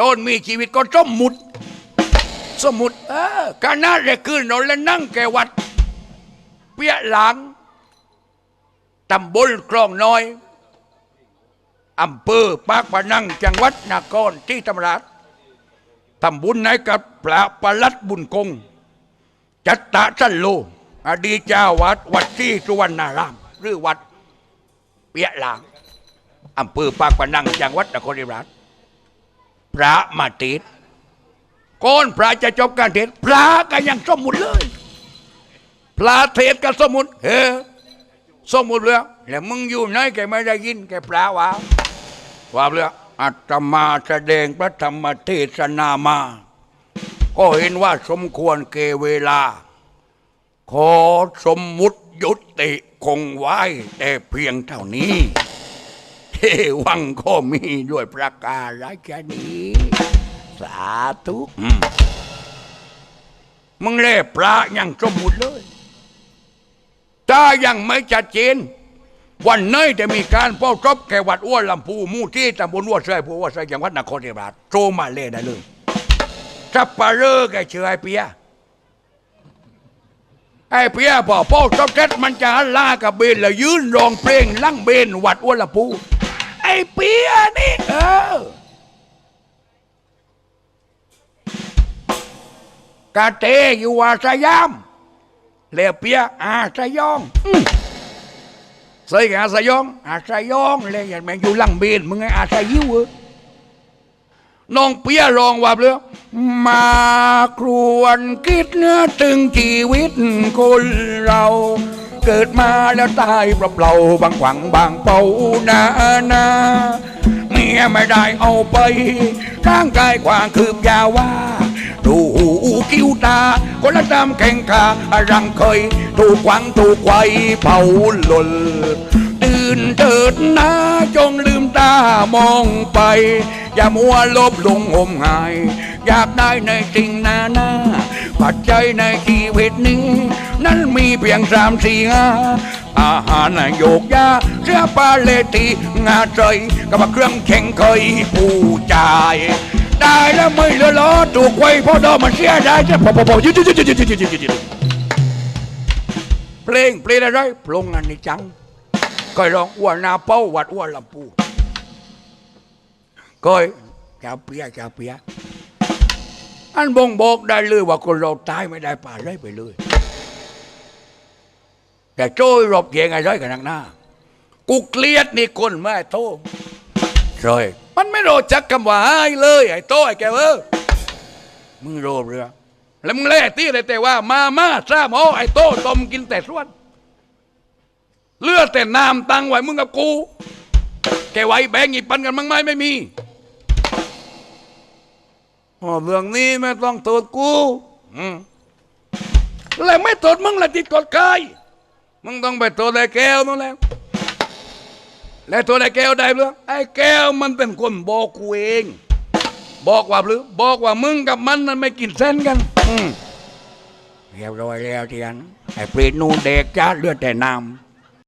ตอนมีชีวิตก็สมมุติ สมมุติเออการน่าจะขึ้นนอนและนั่งแกวัด เปียหลังตำบลคลองน้อยอำเภอปากพนังจังหวัดนครที่ธรรมราชทำบุญในกับพระประลัดบุญคง จัตตะสันโล อดีเจ้าวัดวัดที่สุวรรณาราม หรือวัดเปียหลางอำเภอปากพนังจังหวัดนครศรีธรรมราช พระมาติดก่อนพระจะจบการเทศพระก็ยังสมมุติเลย พระเทศก็สมมุติเฮ้สมมุติเลยแล้วมึงอยู่ไหนแกไม่ได้ยินแกพระว่าว่าเลยอาตมาแสดงพระธรรมเทศนามา ก็เห็นว่าสมควรเกเวลา ขอสมมุติยุติคงไว้แต่เพียงเท่านี้ เทวังก็มีด้วยประการฉนี้ สาธุมึงเล่พระยังสมมุติเลย ถ้ายังไม่ชัดเจน วันนี้จะมีการเฝ้ารบแก่วัดอ้วนลำพูมู่ที่ตำบลอ้วนเสยผู้อ้วนเสยจังหวัดนครศรีธรรมราชโทรมาเล่ได้เลยสับปะเรอแกเชื่อไอ้เปียไอ้เปียพอพ่อจบเสร็จมันจะลากับเบนแล้วยืนรองเพลงลั่งเบนวัดอ้วนลำพู ไอ้เปียนี่ เออกาเตอยู่อาสยามเลเปียอาสยองอืมใส่กับอาสยองอาสยองเลยอย่างแมงอยู่ลังเบนมึงไงอาสยิวเออน้องเปียรองว่าเลยมาครวนคิดเนื้อถึงชีวิตคนเรา เกิดมาแล้วตายเปล่าๆบางขวังบางเป่านานาเมียไม่ได้เอาไปร่างกายกวางคืบยาวว่าดูหูคิ้วตาคนละตามแข่งขารังเคยถูกขวังถูกไวเผาหล่นตื่นเถิดนะจงลืมตามองไป อย่ามัวลบลงงมงาย อยากได้ในสิ่งนานา ปัจจัยในชีวิตนี้ นั้นมีเพียงสามสี่ห้าอาหารนโยกยาเสื้อปาเลตีงาใจกับเครื่องแข่งเคยผู้ใจได้แล้วไม่เลอะล้อถูกไว้พ่อดอมันเสียได้จะพอพอพอยุ่ยืดยุ่ยยุ่ยยุ่ยยุ่ยืดเพลงเพลงอะไรพลงงานในจังก็ร้องอ้วนนาเป้าวัดอ้วนลำปูก็จะเปียจะเปีย อันบ่งบอกได้เลยว่าคนเราตายไม่ได้ป่าเลยไปเลย แต่โจยรบเกียงอะไรกันนักหน้า กูเกลียดนี่คนไม่โทษใช่มันไม่รู้จักคำว่าไอ้เลย ไอ้โต้ไอ้แกเออมึงรู้เรือแล้วมึงเล่ตี้เลยแต่ว่า มามาซ่าหมอไอ้โต้ต้มกินแต่ส่วน เลือดแต่น้ำตังไว้มึงกับกู แกไว้แบงอีปันกันมั้งไหมไม่มี เรื่องนี้ไม่ต้องโทษกูแล้วไม่โทษมึงละจิตกดใครมึงต้องไปโทษไอ้แก้วนั่นแหละแล้วตัวไอ้แก้วได้หรือไอ้แก้วมันเป็นคนบอกกูเอง บอกว่าหรือบอกว่ามึงกับมันนั้นไม่กินเส้นกันอืเรียบร้อยแล้วทีนั้นไอ้เปรตนูนเด็กจ้าเลือดแต่น้ำ